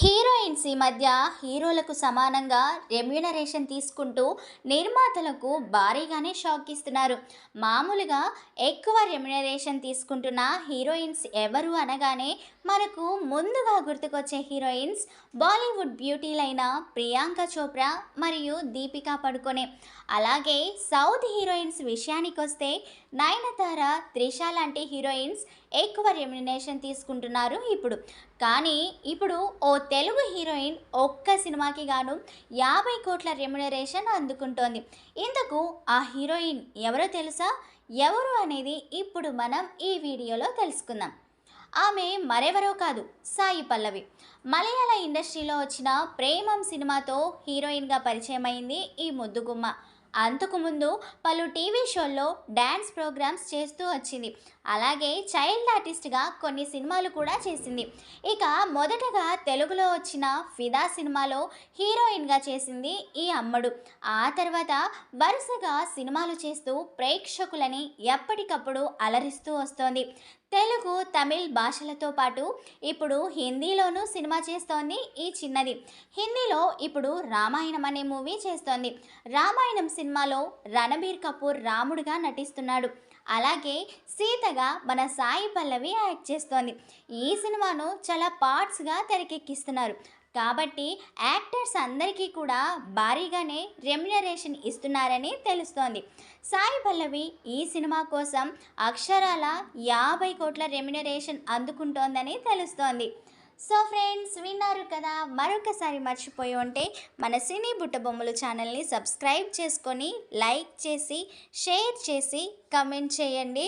Heroines ఈ మధ్య హీరోలకు సమానంగా రెమ్యునరేషన్ తీసుకుంటూ నిర్మాతలకు భారీగానే షాక్ ఇస్తున్నారు. మామూలుగా ఎక్కువ రెమ్యునరేషన్ తీసుకుంటున్న హీరోయిన్స్ ఎవరు అనగానే మనకు ముందుగా గుర్తుకొచ్చే హీరోయిన్స్ బాలీవుడ్ బ్యూటీలైన ప్రియాంక చోప్రా మరియు దీపికా పడుకొనే. అలాగే సౌత్ హీరోయిన్స్ విషయానికి వస్తే నయనతార త్రిష లాంటి హీరోయిన్స్ ఎక్కువ రెమ్యునేషన్ తీసుకుంటున్నారు ఇప్పుడు. కానీ ఇప్పుడు ఓ తెలుగు హీరోయిన్ ఒక్క సినిమాకి గాను యాభై కోట్ల రెమ్యునరేషన్ అందుకుంటోంది. ఇందుకు ఆ హీరోయిన్ ఎవరో తెలుసా? ఎవరు అనేది ఇప్పుడు మనం ఈ వీడియోలో తెలుసుకుందాం. ఆమె మరెవరో కాదు సాయి పల్లవి. మలయాళ ఇండస్ట్రీలో వచ్చిన ప్రేమం సినిమాతో హీరోయిన్గా పరిచయం అయింది ఈ ముద్దుగుమ్మ. అంతకుముందు పలు టీవీ షోల్లో డ్యాన్స్ ప్రోగ్రామ్స్ చేస్తూ వచ్చింది. అలాగే చైల్డ్ ఆర్టిస్ట్గా కొన్ని సినిమాలు కూడా చేసింది. ఇక మొదటగా తెలుగులో వచ్చిన ఫిదా సినిమాలో హీరోయిన్గా చేసింది ఈ అమ్మడు. ఆ తర్వాత వరుసగా సినిమాలు చేస్తూ ప్రేక్షకులని ఎప్పటికప్పుడు అలరిస్తూ వస్తోంది. తెలుగు తమిళ్ భాషలతో పాటు ఇప్పుడు హిందీలోనూ సినిమా చేస్తోంది ఈ చిన్నది. హిందీలో ఇప్పుడు రామాయణం అనే మూవీ చేస్తోంది. రామాయణం సినిమాలో రణబీర్ కపూర్ రాముడిగా నటిస్తున్నాడు. అలాగే సీతగా మన సాయి పల్లవి యాక్ట్ చేస్తోంది. ఈ సినిమాను చాలా పార్ట్స్గా తెరకెక్కిస్తున్నారు. కాబట్టి యాక్టర్స్ అందరికీ కూడా భారీగానే రెమ్యునరేషన్ ఇస్తున్నారని తెలుస్తోంది. సాయి పల్లవి ఈ సినిమా కోసం అక్షరాల యాభై కోట్ల రెమ్యునరేషన్ అందుకుంటోందని తెలుస్తోంది. సో ఫ్రెండ్స్ విన్నారు కదా మరొకసారి మర్చిపోయి ఉంటే మన సినీ బుట్ట బొమ్మలు ఛానల్ని సబ్స్క్రైబ్ చేసుకొని లైక్ చేసి షేర్ చేసి కమెంట్ చేయండి.